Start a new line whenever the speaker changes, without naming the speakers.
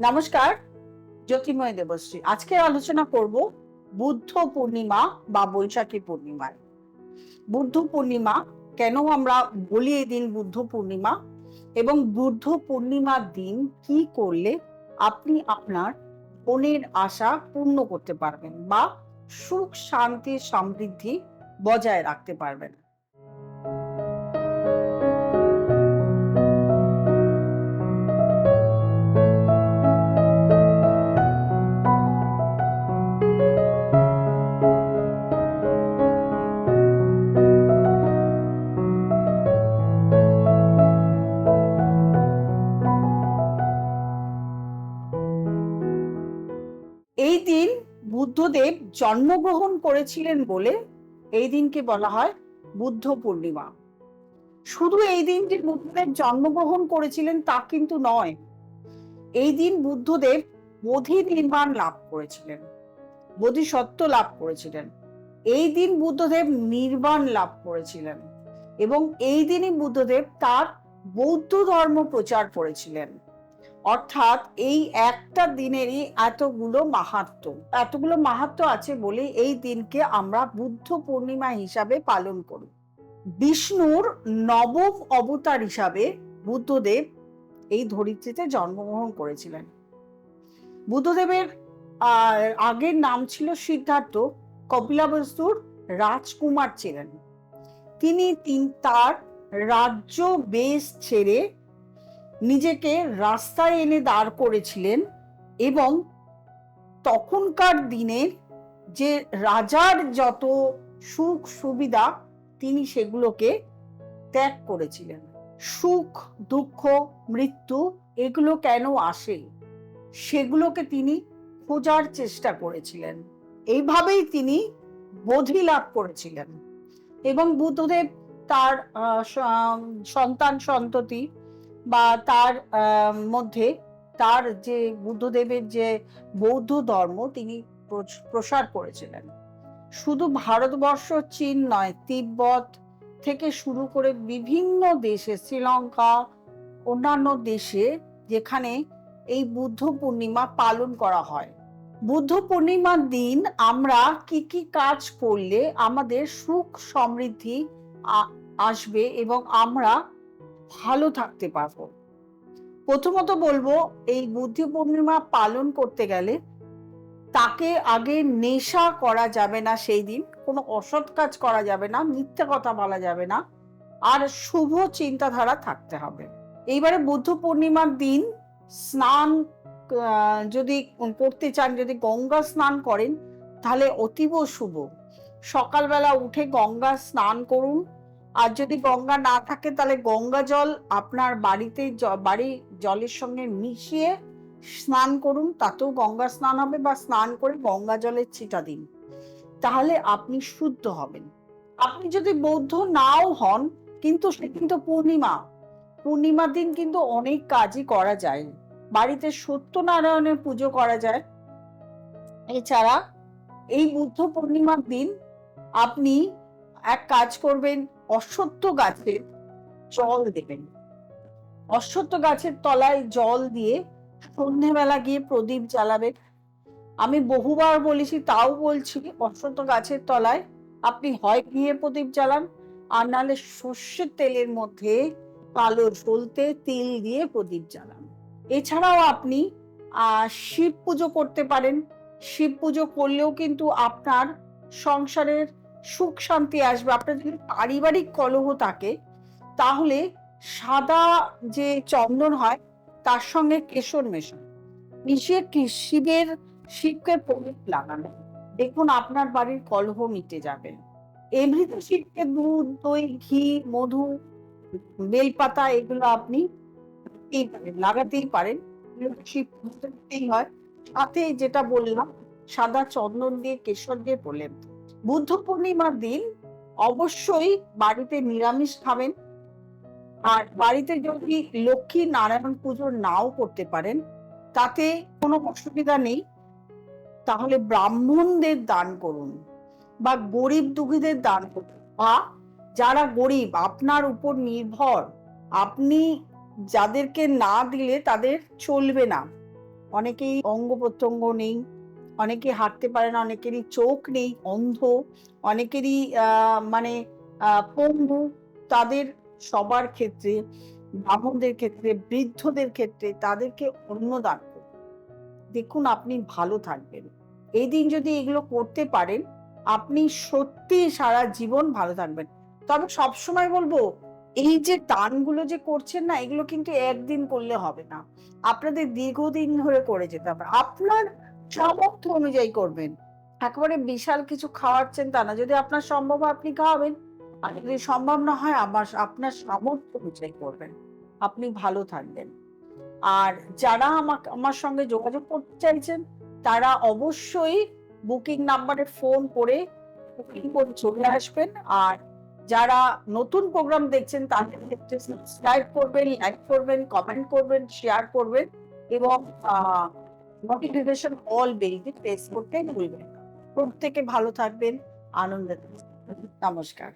নমস্কার জ্যোতির্ময় দেবশ্রী। আজকে আলোচনা করব বুদ্ধ পূর্ণিমা বা বৈশাখী পূর্ণিমার। বুদ্ধ পূর্ণিমা, কেন আমরা বলি এই দিন বুদ্ধ পূর্ণিমা? এবং বুদ্ধ পূর্ণিমার দিন কি করলে আপনি আপনার মনের আশা পূর্ণ করতে পারবেন বা সুখ, শান্তি, সমৃদ্ধি বজায় রাখতে পারবেন? এই দিন বুদ্ধদেব জন্মগ্রহণ করেছিলেন বলে এই দিনকে বলা হয় বুদ্ধ পূর্ণিমা। শুধু এই দিন যে বুদ্ধদেব জন্মগ্রহণ করেছিলেন তা কিন্তু নয়, এই দিন বুদ্ধদেব বোধি নির্মাণ লাভ করেছিলেন বোধিসত্ত্ব লাভ করেছিলেন, এই দিন বুদ্ধদেব নির্বাণ লাভ করেছিলেন এবং এই দিনই বুদ্ধদেব তার বৌদ্ধ ধর্ম প্রচার করেছিলেন। অর্থাৎ এই একটা দিনেরই এতগুলো মাহাত্ম। এতগুলো মাহাত্ম আছে বলে এই দিনকে আমরা বুদ্ধ পূর্ণিমা হিসাবে পালন করি। বিষ্ণুর নবম অবতার হিসাবে বুদ্ধদেব এই ধরিত্রীতে জন্মগ্রহণ করেছিলেন। বুদ্ধদেবের আগের নাম ছিল সিদ্ধার্থ, কপিলাবস্তুর রাজকুমার ছিলেন। তিনি তিন- তার রাজ্য বেশ ছেড়ে নিজেকে রাস্তায় এনে দাঁড় করেছিলেন এবং তখনকার দিনের যে রাজার যত সুখ সুবিধা, তিনি সেগুলোকে ত্যাগ করেছিলেন। সুখ, দুঃখ, মৃত্যু, এগুলো কেন আসে? সেগুলোকে তিনি খোঁজার চেষ্টা করেছিলেন। এইভাবেই তিনি বোধি লাভ করেছিলেন। এবং বুদ্ধদেব তার সন্তান সন্ততি বা তার মধ্যে তার যে বুদ্ধদেবের যে বৌদ্ধ ধর্ম তিনি প্রসার করেছিলেন। শুধু ভারতবর্ষ, চীন নয়, তিব্বত থেকে শুরু করে বিভিন্ন দেশে, শ্রীলঙ্কা, অন্যান্য দেশে যেখানে এই বুদ্ধ পূর্ণিমা পালন করা হয়। বুদ্ধ পূর্ণিমার দিন আমরা কি কি কাজ করলে আমাদের সুখ সমৃদ্ধি আসবে এবং আমরা ভালো থাকতে পারব। প্রথমত বলব, এই বুদ্ধ পূর্ণিমা পালন করতে গেলে তাকে আগে নেশা করা যাবে না সেই দিন, কোনো অসৎ কাজ করা যাবে না, মিথ্যে কথা বলা যাবে না, আর শুভ চিন্তাধারা থাকতে হবে। এইবারে বুদ্ধ পূর্ণিমার দিন স্নান যদি করতে চান, যদি গঙ্গা স্নান করেন, তাহলে অতীব শুভ। সকালবেলা উঠে গঙ্গা স্নান করুন আর যদি গঙ্গা না থাকে, তাহলে গঙ্গা জল আপনার বাড়িতে বাড়ি জলের সঙ্গে মিশিয়ে স্নান করুন, তাতেও গঙ্গা স্নান হবে বা স্নান করে গঙ্গা জলের ছিটা দিন। তাহলে আপনি শুদ্ধ হবেন। আপনি যদি বৌদ্ধ নাও হন, কিন্তু সে কিন্তু পূর্ণিমা। পূর্ণিমার দিন কিন্তু অনেক কাজই করা যায়। বাড়িতে সত্যনারায়ণের পুজো করা যায়। এছাড়া এই বুদ্ধ পূর্ণিমার দিন আপনি এক কাজ করবেন অশ্বত্থ গাছে জল দেবেন। অশ্বত্থ গাছের তলায় জল দিয়ে সন্ধ্যেবেলা গিয়ে প্রদীপ জ্বালাবেন। আমি বহুবার বলেছি, তাও বলছি অশ্বত্থ গাছের তলায় আপনি হয় গিয়ে প্রদীপ জ্বালান, আর নাহলে সর্ষের তেলের মধ্যে কালো সলতে তিল দিয়ে প্রদীপ জ্বালান। এছাড়াও আপনি শিব পুজো করতে পারেন। শিব পুজো করলেও কিন্তু আপনার সংসারের সুখ শান্তি আসবে, আপনার যদি পারিবারিক কলহ থাকে, তাহলে সাদা যে চন্দন হয়, তার সঙ্গে কেশর মেশান। মিশিয়ে শিবের শিবকে প্রদীপ লাগানো। দেখুন, আপনার বাড়ির কলহ মিটে যাবে। এমনিতে শিবকে দুধ, দই, ঘি, মধু, বেলপাতা, এগুলো আপনি লাগাতেই পারেন। শিব হয়। সাথে যেটা বললাম, সাদা চন্দন দিয়ে কেশর দিয়ে প্রলেপ। বুদ্ধ পূর্ণিমার দিন অবশ্যই বাড়িতে নিরামিষ খাবেন। আর বাড়িতে যদি লক্ষ্মী নারায়ণ পুজো নাও করতে পারেন, তাতে কোনো অসুবিধা নেই। তাহলে ব্রাহ্মণদের দান করুন বা গরিব দুঃখীদের দান করুন। বা যারা গরিব, আপনার উপর নির্ভর, আপনি যাদেরকে না দিলে তাদের চলবে না। অনেকেই অঙ্গ প্রত্যঙ্গ নেই অনেকে হাঁটতে পারে না, অনেকেরই চোখ নেই, অন্ধ, অনেকেরই মানে পঙ্গু। তাদের সবার ক্ষেত্রে, ব্রাহ্মণদের ক্ষেত্রে, বৃদ্ধদের ক্ষেত্রে তাদেরকে অন্ন দান দেখুন আপনি ভালো থাকবেন। এই দিন যদি এগুলো করতে পারেন, আপনি সত্যি সারা জীবন ভালো থাকবেন। তবে সবসময় বলব, এই যে দানগুলো যে করছেন না, এগুলো কিন্তু একদিন করলে হবে না। আপনাদের দীর্ঘদিন ধরে করে যেতে হবে। আপনার সামর্থ্য অনুযায়ী করবেন। একেবারে বিশাল কিছু খাওয়াচ্ছেন তা না। যদি আপনার সম্ভব আপনি খাওয়াবেন। আর যদি সম্ভব না হয় আমার আপনার সামর্থ্য অনুযায়ী করবেন। আপনি ভালো থাকবেন। আর যারা আমাকে আমার সঙ্গে যোগাযোগ করতে চাইছেন, তারা অবশ্যই বুকিং নাম্বারে ফোন করে বুকিং করে চলে আসবেন। আর যারা নতুন প্রোগ্রাম দেখছেন, তাদের ক্ষেত্রে সাবস্ক্রাইব করবেন লাইক করবেন কমেন্ট করবেন শেয়ার করবেন এবং নোটিফিকেশন অল বেরিতে প্রেস করতে ভুলবেন প্রত্যেকে ভালো থাকবেন আনন্দে নমস্কার।